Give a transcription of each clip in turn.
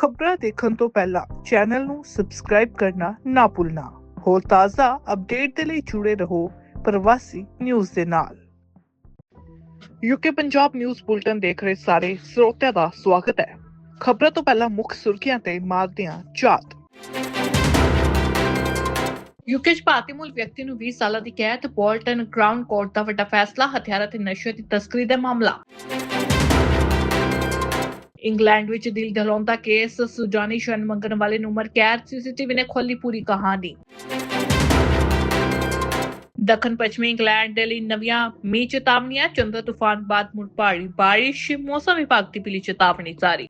ਖਬਰਾਂ ਦੇਖਣ ਤੋਂ ਪਹਿਲਾਂ ਚੈਨਲ ਨੂੰ ਸਬਸਕ੍ਰਾਈਬ ਕਰਨਾ ਨਾ ਭੁੱਲਣਾ। ਹੋਰ ਤਾਜ਼ਾ ਅਪਡੇਟ ਦੇ ਲਈ ਜੁੜੇ ਰਹੋ ਪ੍ਰਵਾਸੀ ਨਿਊਜ਼ ਦੇ ਨਾਲ। ਯੂਕੇ ਪੰਜਾਬ ਨਿਊਜ਼ ਬੁਲਟਨ ਦੇਖ ਰਹੇ ਸਾਰੇ ਸਰੋਤਿਆਂ ਦਾ ਸਵਾਗਤ ਹੈ। ਖਬਰਾਂ ਤੋਂ ਪਹਿਲਾਂ ਮੁੱਖ ਸੁਰਖੀਆਂ ਤੇ ਮਾਰਦੇ ਝਾਤ ਯੂਕੇ 'ਚ ਭਾਰਤੀ ਮੂਲ ਵਿਅਕਤੀ ਨੂੰ 20 ਸਾਲਾਂ ਦੀ ਕੈਦ, ਬੋਲਟਨ ਕ੍ਰਾਊਨ ਕੋਰਟ ਦਾ ਵੱਡਾ ਫੈਸਲਾ, ਹਥਿਆਰਾਂ ਤੇ ਨਸ਼ੇ ਦੀ ਤਸਕਰੀ ਦਾ ਮਾਮਲਾ। ਇੰਗਲੈਂਡ ਵਿੱਚ ਦਿਲ ਦਹਿਲਾਉਂਦਾ ਕੇਸ ਸੁਜਾਨੀ ਸ਼ਨ ਮੰਗਣ ਵਾਲੇ ਨੂੰ ਉਮਰ ਕੈਦ ਸੀਸੀਟੀਵੀ ਨੇ ਖੋਲੀ ਪੂਰੀ ਕਹਾਣੀ। ਦੱਖਣ ਪੱਛਮੀ ਇੰਗਲੈਂਡ ਦੇ ਲਈ ਨਵੀਆਂ ਮੀਂਹ ਚੇਤਾਵਨੀਆਂ, ਚੰਦਰ ਤੂਫਾਨ ਬਾਅਦ ਮੁੜ ਭਾਰੀ ਬਾਰਿਸ਼, ਮੌਸਮ ਵਿਭਾਗ ਦੀ ਪਿਲੀ ਚੇਤਾਵਨੀ ਜਾਰੀ।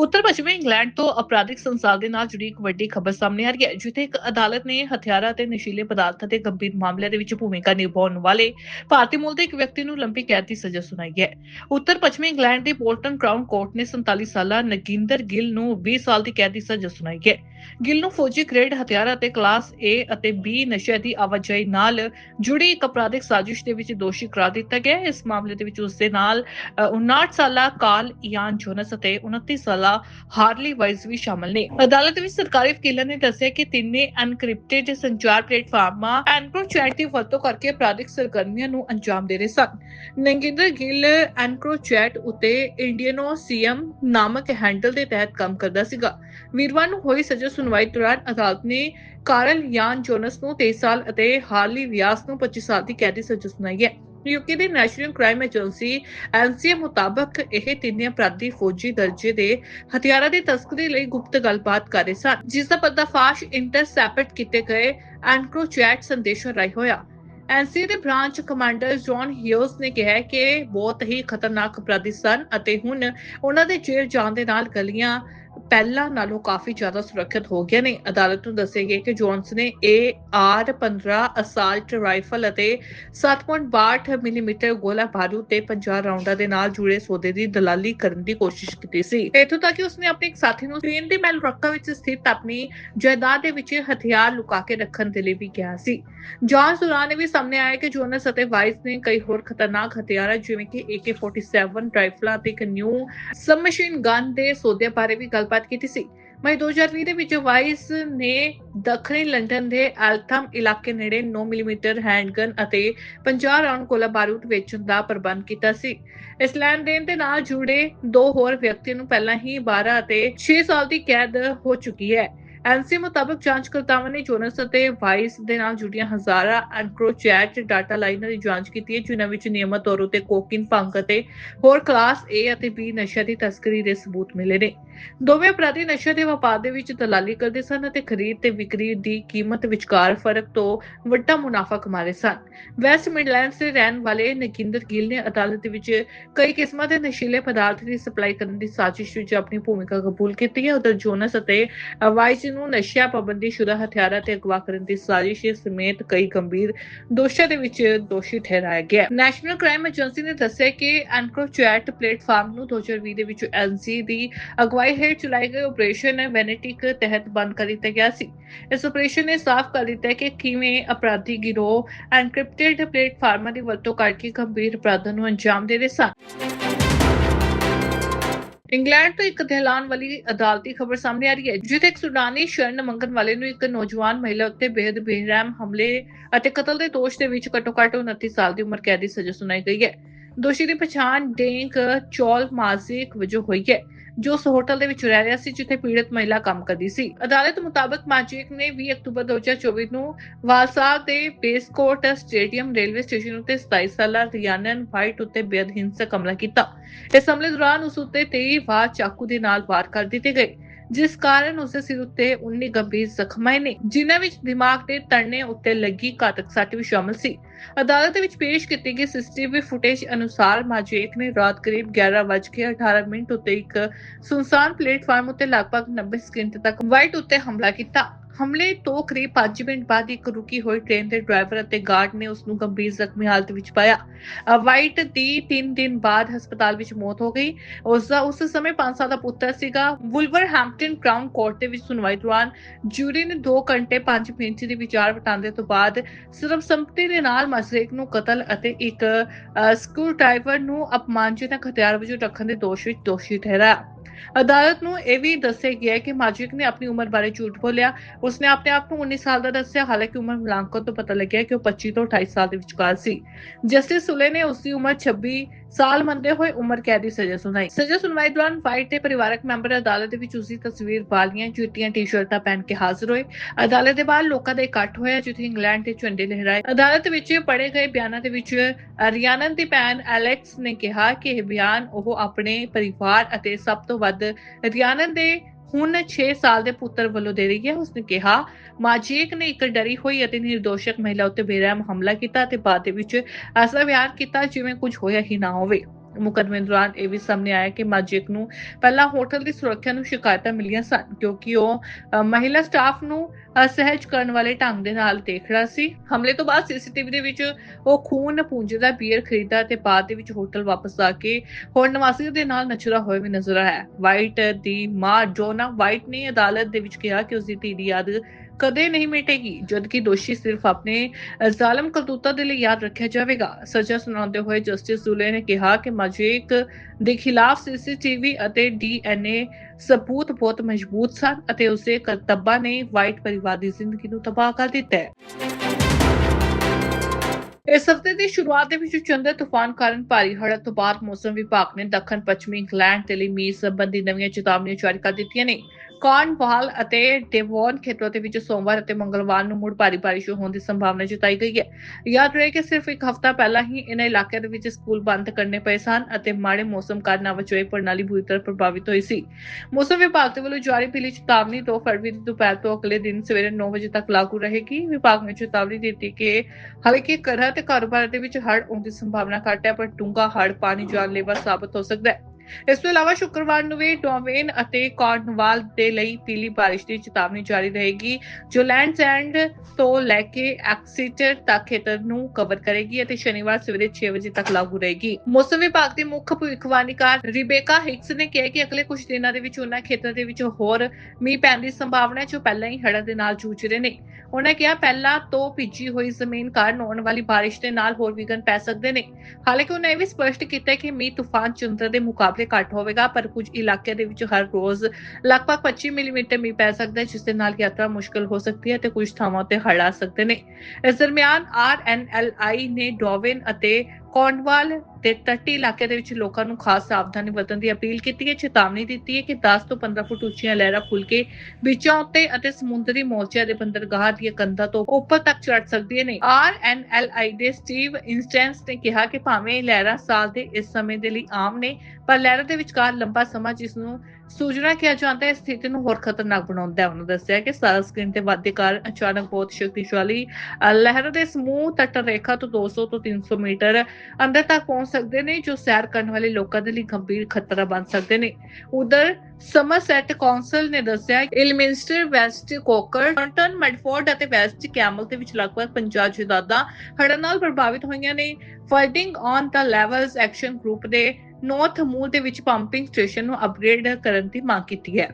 ਉੱਤਰ ਪੱਛਮੀ ਇੰਗਲੈਂਡ ਤੋਂ ਅਪਰਾਧਿਕ ਸੰਸਾਰ ਦੇ ਨਾਲ ਜੁੜੀ ਇੱਕ ਵੱਡੀ ਖਬਰ ਸਾਹਮਣੇ ਆ ਰਹੀ ਹੈ, ਜਿੱਥੇ ਇੱਕ ਅਦਾਲਤ ਨੇ ਹਥਿਆਰਾਂ ਤੇ ਨਸ਼ੀਲੇ ਪਦਾਰਥਾਂ ਦੇ ਗੰਭੀਰ ਮਾਮਲਿਆਂ ਦੇ ਵਿੱਚ ਭੂਮਿਕਾ ਨਿਭਾਉਣ ਵਾਲੇ ਭਾਰਤੀ ਮੂਲ ਦੇ ਇੱਕ ਵਿਅਕਤੀ ਨੂੰ ਲੰਬੀ ਕੈਦ ਦੀ ਸਜ਼ਾ ਸੁਣਾਈ ਹੈ। ਉੱਤਰ ਪੱਛਮੀ ਇੰਗਲੈਂਡ ਦੇ ਪੋਲਟਨ ਕ੍ਰਾਊਨ ਕੋਰਟ ਨੇ 47 ਸਾਲਾ ਨਗਿੰਦਰ ਗਿੱਲ ਨੂੰ 20 ਸਾਲ ਦੀ ਕੈਦ ਦੀ ਸਜ਼ਾ ਸੁਣਾਈ ਹੈ। ਗਿੱਲ ਨੂੰ ਫੌਜੀ ਗ੍ਰੇਡ ਹਥਿਆਰ ਅਤੇ ਕਲਾਸ A ਅਤੇ B ਨਸ਼ੇ ਦੀ ਆਵਾਜਾਈ ਨਾਲ ਜੁੜੀ ਇੱਕ ਅਪਰਾਧਿਕ ਸਾਜ਼ਿਸ਼ ਦੇ ਵਿੱਚ ਦੋਸ਼ੀ ਕਰਾਰ ਦਿੱਤਾ ਗਿਆ ਹੈ। ਇਸ ਮਾਮਲੇ ਦੇ ਵਿੱਚ ਉਸ ਦੇ ਨਾਲ 59 ਸਾਲਾ ਕਾਲ ਇਆਨ ਜੋਨਸ ਅਤੇ 29 ਸਾਲਾ ਹਾਰਲੀ ਵਾਈਜ਼ ਵੀ ਸ਼ਾਮਲ ਨੇ। ਅਦਾਲਤ ਵਿੱਚ ਸਰਕਾਰੀ ਵਕੀਲਾਂ ਨੇ ਦੱਸਿਆ ਕਿ ਤਿੰਨੇ ਐਨਕ੍ਰਿਪਟਡ ਸੰਚਾਰ ਪਲੇਟਫਾਰਮਾਂ ਐਨਕ੍ਰੋਚੈਟ ਦੀ ਵਰਤੋਂ ਕਰਕੇ ਅਪਰਾਧਿਕ ਸਰਗਰਮੀਆਂ ਨੂੰ ਅੰਜਾਮ ਦੇ ਰਹੇ ਸਨ। ਨੰਗਿੰਦਰ ਗਿੱਲ ਐਨਕ੍ਰੋਚੈਟ ਉਤੇ ਇੰਡੀਅਨੋ ਸੀਐਮ ਨਾਮਕ ਹੈਂਡਲ ਦੇ ਤਹਿਤ ਕੰਮ ਕਰਦਾ ਸੀਗਾ। ਵੀਰਵਾਰ ਨੂੰ ਹੋਈ ਸਜ਼ਾ ਸੁਣਵਾਈ ਦੌਰਾਨ ਅਦਾਲਤ ਨੇ ਕਾਰਲ ਯਾਨ ਜੋਨਸ ਨੂੰ 23 ਸਾਲ ਅਤੇ ਹਾਰਲੀ ਵਿਆਸ ਨੂੰ 25 ਸਾਲ ਦੀ ਕੈਦ ਸਜ਼ਾ ਸੁਣਾਈ ਹੈ। ਯੂਕੇ ਦੀ ਨੈਸ਼ਨਲ ਕ੍ਰਾਈਮ ਏਜੰਸੀ ਐਨਸੀਏ ਮੁਤਾਬਕ ਇਹ ਤਿੰਨੇ ਅਪਰਾਧੀ ਫੌਜੀ ਦਰਜੇ ਦੇ ਹਥਿਆਰਾਂ ਦੀ ਤਸਕਰੀ ਲਈ ਗੁਪਤ ਗੱਲਬਾਤ ਕਰ ਰਹੇ ਸਨ, ਜਿਸ ਦਾ ਪਰਦਾਫਾਸ਼ ਇੰਟਰਸੈਪਟ ਕੀਤੇ ਗਏ ਐਨਕ੍ਰੋਚੈਟ ਸੰਦੇਸ਼ਾਂ ਰਾਹੀਂ ਹੋਇਆ। ਐਨਸੀਏ ਦੇ ਬ੍ਰਾਂਚ ਕਮਾਂਡਰ ਜੌਨ ਹਿਊਜ਼ ਨੇ ਕਿਹਾ ਕਿ ਬਹੁਤ ਹੀ ਖਤਰਨਾਕ ਅਪਰਾਧੀ ਸਨ ਅਤੇ ਹੁਣ ਉਹਨਾਂ ਦੇ ਜੇਲ੍ਹ ਜਾਣ ਦੇ ਨਾਲ ਗਲੀਆਂ ਪਹਿਲਾਂ ਨਾਲੋਂ ਕਾਫੀ ਜ਼ਿਆਦਾ ਸੁਰੱਖਿਅਤ ਹੋ ਗਈਆਂ ਨੇ। ਅਦਾਲਤ ਨੂੰ ਦੱਸਿਆ ਗਿਆ ਕਿ ਜੌਨਸ ਨੇ AR 15 ਅਸਾਲਟ ਰਾਈਫਲ ਅਤੇ 7.62 ਮਿਲੀਮੀਟਰ ਗੋਲਾ ਬਾਰੂਦ ਤੇ 50 ਰਾਉਂਡਾਂ ਦੇ ਨਾਲ ਜੁੜੇ ਸੌਦੇ ਦੀ ਦਲਾਲੀ ਕਰਨ ਦੀ ਕੋਸ਼ਿਸ਼ ਕੀਤੀ ਸੀ। ਇੱਥੋਂ ਤੱਕ ਕਿ ਉਸਨੇ ਆਪਣੇ ਇੱਕ ਸਾਥੀ ਨੂੰ ਟ੍ਰੇਨ ਦੇ ਮੈਲ ਵਿੱਚ ਸਥਿਤ ਆਪਣੀ ਜਾਇਦਾਦ ਦੇ ਵਿੱਚ ਹਥਿਆਰ ਲੁਕਾ ਕੇ ਰੱਖਣ ਦੇ ਲਈ ਵੀ ਕਿਹਾ ਸੀ। ਜਾਂਚ ਦੌਰਾਨ ਇਹ ਵੀ ਸਾਹਮਣੇ ਆਇਆ ਕਿ ਜੋਨਸ ਅਤੇ ਵਾਈਸ ਨੇ ਕਈ ਹੋਰ ਖਤਰਨਾਕ ਹਥਿਆਰਾਂ, ਜਿਵੇਂ ਕਿ AK47 ਰਾਈਫਲਾਂ ਤੇ ਇੱਕ ਨਿਊ ਸਬਮਸ਼ੀਨ ਗਨ ਦੇ ਸੌਦਿਆਂ ਬਾਰੇ ਵੀ ਗੱਲਬਾਤ ਕੀਤੀ ਸੀ। ਮਈ 2020 ਦੇ ਵਿੱਚ ਵਾਈਸ ਨੇ ਦੱਖਣੀ ਲੰਡਨ ਦੇ ਐਲਥਮ ਇਲਾਕੇ ਨੇੜੇ 9 ਮਿਲੀਮੀਟਰ ਹੈਂਡਗਨ ਅਤੇ 50 ਰਾਉਂਡ ਗੋਲਾ ਬਾਰੂਦ ਵੇਚਣ ਦਾ ਪ੍ਰਬੰਧ ਕੀਤਾ ਸੀ। ਇਸ ਲੈਣ ਦੇਣ ਦੇ ਨਾਲ ਜੁੜੇ ਦੋ ਹੋਰ ਵਿਅਕਤੀਆਂ ਨੂੰ ਪਹਿਲਾਂ ਹੀ 12 ਅਤੇ 6 ਸਾਲ ਦੀ ਕੈਦ ਹੋ ਚੁੱਕੀ ਹੈ। ਐਨਸੀ ਮੁਤਾਬਕ ਜਾਂਚਕਰਤਾਵਾਂ ਨੇ ਜੋਨਸ ਅਤੇ ਵਾਈਸ ਦੇ ਨਾਲ ਜੁੜੀਆਂ ਹਜ਼ਾਰਾਂ ਐਨਕ੍ਰੋਚੈਟ ਡਾਟਾ ਲਾਈਨਾਂ ਦੀ ਜਾਂਚ ਕੀਤੀ ਹੈ, ਜਿਨ੍ਹਾਂ ਵਿੱਚ ਨਿਯਮਤ ਤੌਰ ਉਤੇ ਕੋਕਿਨ ਭੰਗ ਅਤੇ ਹੋਰ ਕਲਾਸ A ਅਤੇ B ਨਸ਼ਾ ਦੀ ਤਸਕਰੀ ਦੇ ਸਬੂਤ ਮਿਲੇ ਨੇ। ਦੋਵੇਂ ਅਪਰਾਧੀ ਨਸ਼ੇ ਦੇ ਵਪਾਰ ਦੇ ਵਿੱਚ ਦਲਾਲੀ ਕਰਦੇ ਸਨ ਅਤੇ ਖਰੀਦ ਤੇ ਵਿਕਰੀ ਦੀ ਕੀਮਤ ਵਿਚਕਾਰ ਫ਼ਰਕ ਤੋਂ ਵੱਡਾ ਮੁਨਾਫਾ ਕਮਾ ਰਹੇ ਸਨ। ਵੈਸਟ ਮਿਡਲੈਂਡਸ ਦੇ ਰਹਿਣ ਵਾਲੇ ਨਕਿੰਦਰ ਗਿੱਲ ਨੇ ਅਦਾਲਤ ਵਿੱਚ ਕਈ ਕਿਸਮਾਂ ਦੇ ਨਸ਼ੀਲੇ ਪਦਾਰਥ ਦੀ ਸਪਲਾਈ ਕਰਨ ਦੀ ਸਾਜ਼ਿਸ਼ ਵਿੱਚ ਆਪਣੀ ਭੂਮਿਕਾ ਕਬੂਲ ਕੀਤੀ ਹੈ। ਉਧਰ ਜੋਨਸ ਅਤੇ ਵਾਈਸ ਨੂੰ ਨਸ਼ਾ ਪਾਬੰਦੀ ਹਥਿਆਰਾਂ ਤੇ ਅਗਵਾ ਕਰਨ ਦੀ ਸਾਜ਼ਿਸ਼ ਸਮੇਤ ਕਈ ਗੰਭੀਰ ਦੋਸ਼ਾਂ ਦੇ ਵਿੱਚ ਦੋਸ਼ੀ ਠਹਿਰਾਇਆ ਗਿਆ। ਨੈਸ਼ਨਲ ਕ੍ਰਾਈਮ ਏਜੰਸੀ ਨੇ ਦੱਸਿਆ ਕਿ ਐਨਕ੍ਰੋਚੈਟ ਪਲੇਟਫਾਰਮ ਨੂੰ 2020 ਦੇ ਵਿੱਚ ਐਨਸੀ ਦੀ ਅਗਵਾਈ ਹੇਠ ਚਲਾਏ ਗਏ ਆਪਰੇਸ਼ਨ ਵੈਨੇਟਿਕ ਤਹਿਤ ਬੰਦ ਕਰ ਦਿੱਤਾ ਗਿਆ ਸੀ। ਇਸ ਆਪਰੇਸ਼ਨ ਨੇ ਸਾਫ਼ ਕਰ ਦਿੱਤਾ ਕਿ ਕਿਵੇਂ ਅਪਰਾਧੀ ਗਿਰੋਹ ਐਨਕ੍ਰਿਪਟਡ ਪਲੇਟਫਾਰਮਾਂ ਦੀ ਵਰਤੋਂ ਕਰਕੇ ਗੰਭੀਰ ਅਪਰਾਧਾਂ ਨੂੰ ਅੰਜਾਮ ਦੇ ਰਹੇ ਸਨ। ਇੰਗਲੈਂਡ ਤੋਂ ਇੱਕ ਦਹਿਲਾਨ ਵਾਲੀ ਅਦਾਲਤੀ ਖਬਰ ਸਾਹਮਣੇ ਆ ਰਹੀ ਹੈ, ਜਿੱਥੇ ਇੱਕ ਸੁਡਾਨੀ ਸ਼ਰਨ ਮੰਗਣ ਵਾਲੇ ਨੂੰ ਇੱਕ ਨੌਜਵਾਨ ਮਹਿਲਾ ਉੱਤੇ ਬੇਹੱਦ ਬੇਰਹਿਮ ਹਮਲੇ ਅਤੇ ਕਤਲ ਦੇ ਦੋਸ਼ ਦੇ ਵਿੱਚ ਘੱਟੋ-ਘੱਟ 29 ਸਾਲ ਦੀ ਉਮਰ ਕੈਦ ਦੀ ਸਜ਼ਾ ਸੁਣਾਈ ਗਈ ਹੈ। ਦੋਸ਼ੀ ਦੀ ਪਛਾਣ ਡੇਂਕ ਚੌਲ ਮਾਜ਼ਿਕ ਵਜੋਂ ਹੋਈ ਹੈ। ਜੋ ਉਸ ਹੋਟਲ ਦੇ ਵਿੱਚ ਰਹਿ ਰਿਹਾ ਸੀ, ਜਿੱਥੇ ਪੀੜਤ ਮਹਿਲਾ ਕੰਮ ਕਰਦੀ ਸੀ। ਅਦਾਲਤ ਮੁਤਾਬਕ ਮਾਜਿਕ ਨੇ 20 ਅਕਤੂਬਰ 2024 ਨੂੰ ਵਾਲਸਾ ਦੇ ਬੇਸਕੋਟ ਸਟੇਡੀਅਮ, ਰੇਲਵੇ ਸਟੇਸ਼ਨ ਉੱਤੇ 27 ਸਾਲਾ ਰਿਆਨਨ ਵਾਈਟ ਉੱਤੇ ਬੇਅਦ ਹਿੰਸਕ ਹਮਲਾ ਕੀਤਾ। ਇਸ ਹਮਲੇ ਦੌਰਾਨ ਉਸ ਉੱਤੇ 23 ਵਾਰ ਚਾਕੂ ਦੇ ਨਾਲ ਵਾਰ ਕਰ ਦਿੱਤੇ ਗਏ। ਜਿਸ ਕਾਰਨ ਉਸ ਸਿਰ ਉੱਤੇ 19 ਗੰਭੀਰ ਜ਼ਖਮ ਆਏ ਨੇ, ਜਿਨ੍ਹਾਂ ਵਿੱਚ ਦਿਮਾਗ ਦੇ ਤਣੇ ਉੱਤੇ ਲੱਗੀ ਘਾਤਕ ਸੱਟ ਵੀ ਸ਼ਾਮਲ ਸੀ। ਅਦਾਲਤ ਵਿੱਚ ਪੇਸ਼ ਕੀਤੀ ਗਈ ਸੀਸੀਟੀਵੀ ਫੁਟੇਜ ਅਨੁਸਾਰ ਮਾਜੇਕ ਨੇ ਰਾਤ ਕਰੀਬ 11:18 ਮਿੰਟ ਉੱਤੇ ਇੱਕ ਸੁਨਸਾਨ ਪਲੇਟਫਾਰਮ ਉੱਤੇ ਲਗਭਗ 90 ਸਕਿੰਟ ਤੱਕ ਵਾਈਟ ਉੱਤੇ ਹਮਲਾ ਕੀਤਾ। ਹਮਲੇ ਤੋਂ ਕਰੀਬ 5 ਮਿੰਟ ਬਾਅਦ ਇੱਕ ਰੁਕੀ ਹੋਈ ਟ੍ਰੇਨ ਦੇ ਡਰਾਈਵਰ ਅਤੇ ਗਾਰਡ ਨੇ ਉਸ ਨੂੰ ਗੰਭੀਰ ਜ਼ਖਮੀ ਹਾਲਤ ਵਿੱਚ ਪਾਇਆ। ਵਾਈਟ ਦੀ 3 ਦਿਨ ਬਾਅਦ ਹਸਪਤਾਲ ਵਿੱਚ ਮੌਤ ਹੋ ਗਈ। ਉਸ ਦਾ ਉਸ ਸਮੇਂ 5 ਸਾਲ ਦਾ ਪੁੱਤਰ ਸੀਗਾ। ਵੁਲਵਰਹੈਂਪਟਨ ਕ੍ਰਾਊਨ ਕੋਰਟ ਦੇ ਵਿੱਚ ਸੁਣਵਾਈ ਦੌਰਾਨ ਜੂਰੀ ਨੇ 2 ਘੰਟੇ 5 ਮਿੰਟ ਦੀ ਵਿਚਾਰ ਵਟਾਂਦਰੇ ਤੋਂ ਬਾਅਦ ਸਰਬਸੰਮਤੀ ਦੇ ਨਾਲ ਮਸਰੇਕ ਨੂੰ ਕਤਲ ਅਤੇ ਇੱਕ ਅ, ਡਰਾਈਵਰ ਨੂੰ ਅਪਮਾਨਜਨਕ ਹਥਿਆਰ ਵਜੋਂ ਰੱਖਣ ਦੇ ਦੋਸ਼ ਵਿੱਚ ਦੋਸ਼ੀ ਠਹਿਰਾਇਆ। ਅਦਾਲਤ ਨੂੰ ਇਹ ਵੀ ਦੱਸਿਆ ਗਿਆ ਕਿ ਮਾਜਿਕ ਨੇ ਆਪਣੀ ਉਮਰ ਬਾਰੇ ਝੂਠ ਬੋਲਿਆ। ਉਸਨੇ ਆਪਣੇ ਆਪ ਨੂੰ 19 ਸਾਲ ਦਾ ਦੱਸਿਆ। ਹਾਲਾਂਕਿ ਉਮਰ ਮੁਲਾਂਕਣ ਤੋਂ ਪਤਾ ਲੱਗਿਆ ਕਿ ਉਹ 25 ਤੋਂ 28 ਸਾਲ ਦੇ ਵਿਚਕਾਰ ਸੀ। ਜਸਟਿਸ ਸੁਲੇ ਨੇ ਉਸ ਦੀ ਉਮਰ 26 ਸਾਲ ਮੰਨਦੇ ਹੋਏ ਉਮਰ ਕੈਦ ਦੀ ਸਜ਼ਾ ਸੁਣਾਈ। ਸਜ਼ਾ ਸੁਣਵਾਈ ਦੌਰਾਨ ਵਾਈਟ ਦੇ ਪਰਿਵਾਰਕ ਮੈਂਬਰ ਅਦਾਲਤ ਦੇ ਵਿੱਚ ਉਸ ਤਸਵੀਰ, ਵਾਲੀਆਂ ਜੁੱਤੀਆਂ ਟੀ-ਸ਼ਰਟਾਂ ਪਹਿਨ ਕੇ ਹਾਜ਼ਰ ਹੋਏ। ਅਦਾਲਤ ਦੇ ਬਾਹਰ ਲੋਕਾਂ ਦਾ ਇਕੱਠ ਹੋਇਆ, ਜਿੱਥੇ ਇੰਗਲੈਂਡ ਦੇ ਝੰਡੇ ਲਹਿਰਾਏ। ਅਦਾਲਤ ਵਿੱਚ ਪੜ੍ਹੇ ਗਏ ਬਿਆਨਾਂ ਦੇ ਵਿੱਚ ਰਿਆਨਨ ਦੀ ਭੈਣ ਐਲੈਕਸ ਨੇ ਕਿਹਾ ਕਿ ਇਹ ਬਿਆਨ ਉਹ ਆਪਣੇ ਪਰਿਵਾਰ ਅਤੇ ਸਭ ਤੋਂ ਵੱਧ ਰਿਆਨਨ ਦੇ ਹੁਣ 6 ਸਾਲ ਦੇ ਪੁੱਤਰ ਵੱਲੋਂ ਦੇ ਰਹੀ ਹੈ। ਉਸਨੇ ਕਿਹਾ, ਮਾਜੀਕ ਨੇ ਇੱਕ ਡਰੀ ਹੋਈ ਅਤੇ ਨਿਰਦੋਸ਼ਕ ਮਹਿਲਾ ਉੱਤੇ ਬੇਰਹਿਮ ਹਮਲਾ ਕੀਤਾ ਅਤੇ ਬਾਅਦ ਵਿੱਚ ਐਸਾ ਬਿਆਨ ਕੀਤਾ, ਜਿਵੇਂ ਕੁਝ ਹੋਇਆ ਹੀ ਨਾ ਹੋਵੇ। ਮੁਕਦਮੇ ਦੌਰਾਨ ਇਹ ਵੀ ਸਾਹਮਣੇ ਆਇਆ ਕਿ ਮਾਜਿਕ ਨੂੰ ਪਹਿਲਾਂ ਹੋਟਲ ਦੀ ਸੁਰੱਖਿਆ ਨੂੰ ਸ਼ਿਕਾਇਤਾਂ ਮਿਲੀਆਂ ਸਨ, ਕਿਉਂਕਿ ਉਹ ਮਹਿਲਾ ਸਟਾਫ ਨੂੰ ਅਸਹਿਜ ਕਰਨ ਵਾਲੇ ਢੰਗ ਦੇ ਨਾਲ ਦੇਖ ਰਿਹਾ ਸੀ। ਹਮਲੇ ਤੋਂ ਬਾਅਦ ਸੀਸੀਟੀਵੀ ਦੇ ਵਿੱਚ ਉਹ ਖੂਨ ਪੂੰਝਦਾ ਬੀਅਰ ਖਰੀਦਾ ਤੇ ਬਾਅਦ ਦੇ ਵਿੱਚ ਹੋਟਲ ਵਾਪਸ ਆ ਕੇ ਹੋਰ ਨਿਵਾਸੀ ਦੇ ਨਾਲ ਨਚਰਾ ਹੋਇਆ ਵੀ ਨਜ਼ਰ ਆਇਆ। ਵਾਈਟ ਦੀ ਮਾਂ ਜੋਨਾ ਵਾਈਟ ਨੇ ਅਦਾਲਤ ਦੇ ਵਿੱਚ ਕਿਹਾ ਕਿ ਉਸ ਦੀ ਧੀ ਦੀ ਯਾਦ ਕਦੇ ਨਹੀਂ ਮਿਟੇਗੀ, ਜਦਕਿ ਦੋਸ਼ੀ ਸਿਰਫ ਆਪਣੇ ਜ਼ਾਲਮ ਕਰਤੂਤਾਂ ਦੇ ਲਈ ਯਾਦ ਰੱਖਿਆ ਜਾਵੇਗਾ। ਸਜ਼ਾ ਸੁਣਾਉਂਦੇ ਹੋਏ ਜਸਟਿਸ ਜ਼ੁਲੇ ਨੇ ਕਿਹਾ ਕਿ ਮਾਜਿਕ ਦੇ ਖਿਲਾਫ ਸੀਸੀਟੀਵੀ ਅਤੇ ਡੀਐਨਏ ਸਬੂਤ ਬਹੁਤ ਮਜ਼ਬੂਤ ਸਨ ਅਤੇ ਉਸੇ ਕਰਤੱਬਾਂ ਨੇ ਵਾਈਟ ਪਰਿਵਾਰ ਦੀ ਜ਼ਿੰਦਗੀ ਨੂੰ ਤਬਾਹ ਕਰ ਦਿੱਤਾ ਹੈ। ਇਸ ਹਫ਼ਤੇ ਦੀ ਸ਼ੁਰੂਆਤ ਦੇ ਵਿੱਚ ਚੰਦਰ ਤੂਫਾਨ ਕਾਰਨ ਭਾਰੀ ਹੜ੍ਹ ਤੋਂ ਬਾਅਦ ਮੌਸਮ ਵਿਭਾਗ ਨੇ ਦੱਖਣ ਪੱਛਮੀ ਇੰਗਲੈਂਡ ਦੇ ਲਈ ਮੀਂਹ ਸੰਬੰਧੀ ਨਵੀਆਂ ਚੇਤਾਵਨੀਆਂ ਜਾਰੀ ਕਰ ਦਿੱਤੀਆਂ ਨੇ। ਕਾਰਨਵਾਲ ਅਤੇ ਡੇਵੋਨ ਖੇਤਰਾਂ ਦੇ ਵਿੱਚ ਸੋਮਵਾਰ ਅਤੇ ਮੰਗਲਵਾਰ ਨੂੰ ਮੁੜ ਭਾਰੀ ਬਾਰਿਸ਼ ਹੋਣ ਦੀ ਸੰਭਾਵਨਾ ਜਤਾਈ ਗਈ ਹੈ। ਯਾਦ ਰਹੇ ਕਿ ਸਿਰਫ ਇੱਕ ਹਫ਼ਤਾ ਪਹਿਲਾਂ ਹੀ ਇਹਨਾਂ ਇਲਾਕਿਆਂ ਦੇ ਵਿੱਚ ਸਕੂਲ ਬੰਦ ਕਰਨੇ ਪਏ ਸਨ ਅਤੇ ਮਾੜੇ ਮੌਸਮ ਕਾਰਨ ਆਵਾਜਾਈ ਪ੍ਰਣਾਲੀ ਬੁਰੀ ਤਰ੍ਹਾਂ ਪ੍ਰਭਾਵਿਤ ਹੋਈ ਸੀ। ਮੌਸਮ ਵਿਭਾਗ ਦੇ ਵੱਲੋਂ ਜਾਰੀ ਪੀਲੀ ਚੇਤਾਵਨੀ 2 ਫਰਵਰੀ ਦੀ ਦੁਪਹਿਰ ਤੋਂ ਅਗਲੇ ਦਿਨ ਸਵੇਰੇ 9 ਵਜੇ ਤੱਕ ਲਾਗੂ ਰਹੇਗੀ। ਵਿਭਾਗ ਨੇ ਚੇਤਾਵਨੀ ਦਿੱਤੀ ਕਿ ਹਾਲਾਂਕਿ ਘਰਾਂ ਤੇ ਕਾਰੋਬਾਰ ਦੇ ਵਿੱਚ ਹੜ੍ਹ ਆਉਣ ਦੀ ਸੰਭਾਵਨਾ ਘੱਟ ਹੈ, ਪਰ ਡੂੰਘਾ ਹੜ੍ਹ, ਪਾਣੀ, ਜਾਨਲੇਵਾ ਸਾਬਤ ਹੋ ਸਕਦਾ ਹੈ। ਇਸ ਤੋਂ ਇਲਾਵਾ ਸ਼ੁੱਕਰਵਾਰ ਨੂੰ ਵੀ ਡੋਵੇਨ ਅਤੇ ਕਾਰਨਵਾਲ ਦੇ ਲਈ ਪੀਲੀ ਬਾਰਿਸ਼ ਦੀ ਚੇਤਾਵਨੀ ਜਾਰੀ ਰਹੇਗੀ, ਜੋ ਲੈਂਡਸ ਐਂਡ ਤੋਂ ਲੈ ਕੇ ਐਕਸੀਟਰ ਤੱਕ ਖੇਤਰ ਨੂੰ ਕਵਰ ਕਰੇਗੀ ਅਤੇ ਸ਼ਨੀਵਾਰ ਸਵੇਰੇ 6 ਵਜੇ ਤੱਕ ਲਾਗੂ ਰਹੇਗੀ। ਮੌਸਮ ਵਿਭਾਗ ਦੇ ਮੁੱਖ ਭਵਿੱਖਬਾਣੀਕਾਰ ਰਿਬੇਕਾ ਹਿਕਸ ਨੇ ਕਿਹਾ ਕਿ ਅਗਲੇ ਕੁਝ ਦਿਨਾਂ ਦੇ ਵਿੱਚ ਉਹਨਾਂ ਖੇਤਰਾਂ ਦੇ ਵਿੱਚ ਹੋਰ ਮੀਂਹ ਪੈਣ ਦੀ ਸੰਭਾਵਨਾ ਹੈ, ਜੋ ਪਹਿਲਾਂ ਹੀ ਹੜ੍ਹਾਂ ਦੇ ਨਾਲ ਜੂਝ ਰਹੇ ਨੇ। ਉਹਨਾਂ ਕਿਹਾ, ਪਹਿਲਾਂ ਤੋਂ ਭਿੱਜੀ ਹੋਈ ਜ਼ਮੀਨ ਕਾਰਨ ਆਉਣ ਵਾਲੀ ਬਾਰਿਸ਼ ਦੇ ਨਾਲ ਹੋਰ ਵਿਘਨ ਪੈ ਸਕਦੇ ਨੇ। ਹਾਲਾਂਕਿ ਉਹਨਾਂ ਇਹ ਵੀ ਸਪਸ਼ਟ ਕੀਤਾ ਕਿ ਮੀਂਹ ਤੂਫਾਨ ਚੁੰਦਰ ਦੇ ਮੁਕਾਬਲੇ ਘੱਟ ਹੋਵੇਗਾ, ਪਰ ਕੁਝ ਇਲਾਕਿਆਂ ਦੇ ਵਿੱਚ ਹਰ ਰੋਜ਼ ਲਗਭਗ 25 ਮਿਲੀਮੀਟਰ ਮੀਂਹ ਪੈ ਸਕਦਾ ਹੈ, ਜਿਸ ਦੇ ਨਾਲ ਯਾਤਰਾ ਮੁਸ਼ਕਲ ਹੋ ਸਕਦੀ ਹੈ ਤੇ ਕੁਝ ਥਾਵਾਂ ਤੇ ਹੜ੍ਹ ਆ ਸਕਦੇ ਨੇ। ਇਸ ਦਰਮਿਆਨ ਆਰਐਨਐਲਆਈ ਨੇ ਡੋਵਿਨ ਅਤੇ ਕੌਂਡਵਾਲ ਤੇ ਤੱਟੀ ਇਲਾਕੇ ਦੇ ਵਿੱਚ ਲੋਕਾਂ ਨੂੰ ਖਾਸ ਸਾਵਧਾਨੀ ਵਰਤਣ ਦੀ ਅਪੀਲ ਕੀਤੀ ਹੈ ਚੇਤਾਵਨੀ ਦਿੱਤੀ ਹੈ ਕਿ 10 ਤੋਂ 15 ਫੁੱਟ ਉੱਚੀਆਂ ਲਹਿਰਾਂ ਫੁੱਲ ਕੇ ਬੀਚਾਂ ਉੱਤੇ ਅਤੇ ਸਮੁੰਦਰੀ ਮੋਰਚਿਆਂ ਦੇ ਬੰਦਰਗਾਹ ਦੀਆਂ ਕੰਧਾਂ ਤੋਂ ਉੱਪਰ ਤੱਕ ਚੜ੍ਹ ਸਕਦੀਆਂ ਨੇ। ਆਰਐਨਐਲਆਈ ਦੇ ਸਟੀਵ ਇਨਸਟੈਂਸ ਨੇ ਕਿਹਾ ਕਿ ਭਾਵੇਂ ਇਹ ਲਹਿਰਾਂ ਸਾਲ ਦੇ ਇਸ ਸਮੇਂ ਦੇ ਲਈ ਆਮ ਨੇ ਪਰ ਲਹਿਰਾਂ ਦੇ ਵਿਚਕਾਰ ਲੰਬਾ ਸਮਾਂ ਜਿਸ ਨੂੰ ਸੂਚਨਾ ਕਿਹਾ ਜਾਂਦਾ ਹੈ ਸਥਿਤੀ ਨੂੰ ਹੋਰ ਖਤਰਨਾਕ ਬਣਾਉਂਦਾ ਹੈ। ਉਹਨੂੰ ਦੱਸਿਆ ਕਿ ਸਾਰਾ ਸਕਰੀਨ ਤੇ ਵਾਧੇ ਕਾਰਨ ਅਚਾਨਕ ਬਹੁਤ ਸ਼ਕਤੀਸ਼ਾਲੀ ਅ, ਲਹਿਰ ਦੇ ਸਮੂਹ ਤੱਟ ਰੇਖਾ ਤੋਂ 200 ਤੋਂ 300 ਮੀਟਰ ਅੰਦਰ ਤੱਕ ਪਹੁੰਚ ਸਕਦੇ ਨੇ ਜੋ ਸੈਰ ਕਰਨ ਵਾਲੇ ਲੋਕਾਂ ਦੇ ਲਈ ਗੰਭੀਰ ਖਤਰਾ ਬਣ ਸਕਦੇ ਨੇ। ਉਧਰ ਸਮਰਸੈਟ ਕੌਂਸਲ ਨੇ ਦੱਸਿਆ ਕਿ ਇਲਮਿੰਸਟਰ ਵੈਸਟ ਕੋਕਰ, ਟੌਂਟਨ, ਮੈਡਫੋਰਡ ਅਤੇ ਵੈਸਟ ਕੈਮਲ ਦੇ ਵਿੱਚ ਲਗਭਗ 50 ਜਾਇਦਾਦਾਂ ਹੜ੍ਹਾਂ ਨਾਲ ਪ੍ਰਭਾਵਿਤ ਹੋਈਆਂ ਨੇ। Flooding on the Levels Action Group ਦੇ ਨੌਰਥ ਮੂਲ ਦੇ ਵਿੱਚ ਪੰਪਿੰਗ ਸਟੇਸ਼ਨ ਨੂੰ ਅਪਗ੍ਰੇਡ ਕਰਨ ਦੀ ਮੰਗ ਕੀਤੀ ਹੈ।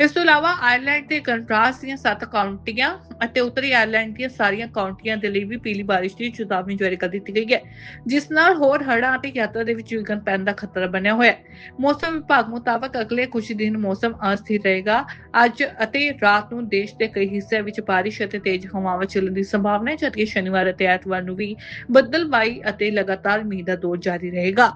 ਇਸ ਤੋਂ ਇਲਾਵਾ ਆਇਰਲੈਂਡ ਦੇ ਕੰਟਰਾਸਟ ਦੀਆਂ ਸੱਤ ਕਾਉਂਟੀਆਂ ਅਤੇ ਉੱਤਰੀ ਆਇਰਲੈਂਡ ਦੀਆਂ ਸਾਰੀਆਂ ਕਾਉਂਟੀਆਂ ਦੇ ਲਈ ਵੀ ਪੀਲੀ ਬਾਰਿਸ਼ ਦੀ ਚੇਤਾਵਨੀ ਜਾਰੀ ਕਰ ਦਿੱਤੀ ਗਈ ਹੈ, ਜਿਸ ਨਾਲ ਹੋਰ ਹੜ੍ਹਾਂ ਅਤੇ ਯਾਤਰਾ ਦੇ ਵਿੱਚ ਵਿਘਨ ਪੈਣ ਦਾ ਖਤਰਾ ਬਣਿਆ ਹੋਇਆ ਹੈ। ਮੌਸਮ ਵਿਭਾਗ ਮੁਤਾਬਕ ਅਗਲੇ ਕੁਝ ਦਿਨ ਮੌਸਮ ਅਸਥਿਰ ਰਹੇਗਾ। ਅੱਜ ਅਤੇ ਰਾਤ ਨੂੰ ਦੇਸ਼ ਦੇ ਕਈ ਹਿੱਸਿਆਂ ਵਿੱਚ ਬਾਰਿਸ਼ ਅਤੇ ਤੇਜ਼ ਹਵਾਵਾਂ ਚੱਲਣ ਦੀ ਸੰਭਾਵਨਾ ਹੈ, ਜਦਕਿ ਸ਼ਨੀਵਾਰ ਅਤੇ ਐਤਵਾਰ ਨੂੰ ਵੀ ਬੱਦਲਬਾਈ ਅਤੇ ਲਗਾਤਾਰ ਮੀਂਹ ਦਾ ਦੌਰ ਜਾਰੀ ਰਹੇਗਾ।